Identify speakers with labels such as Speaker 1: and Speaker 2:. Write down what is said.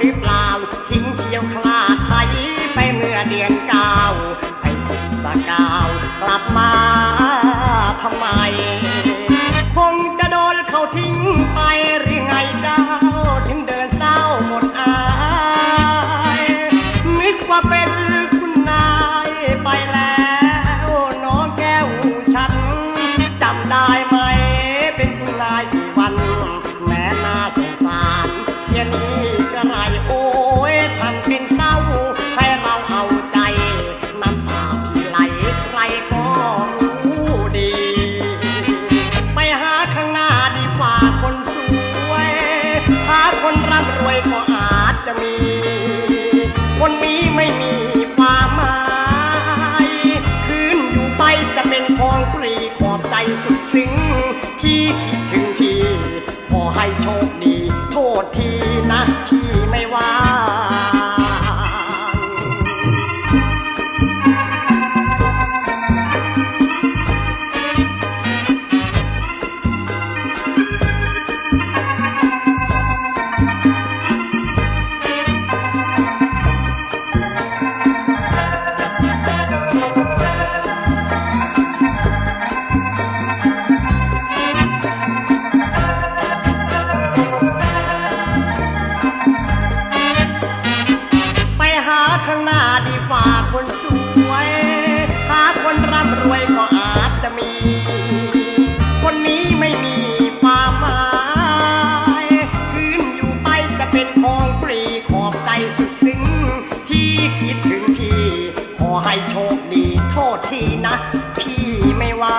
Speaker 1: หรือเปล่า ทิ้งเชียวคลาดไทยไปเมื่อเดือนเก้าไปสิบสกาว กลับมาทำไม คงจะโดนเขาทิ้งไป คนร่ำรวยก็อาจจะมี คนมีไม่มีความหมายคืนอยู่ไปจะเป็นของปรีขอบใจสุดซึ้งที่คิดถึงพี่ ขอให้โชคดี โทษทีนะพี่ ข้างหน้าดีกว่าคนสวย หาคนร่ำรวยก็อาจจะมี คนนี้ไม่มีความหมายคืนอยู่ไปจะเป็นของปรีขอบใจสุดซึ้งที่คิดถึงพี่ ขอให้โชคดีโทษทีนะ พี่ไม่ว่า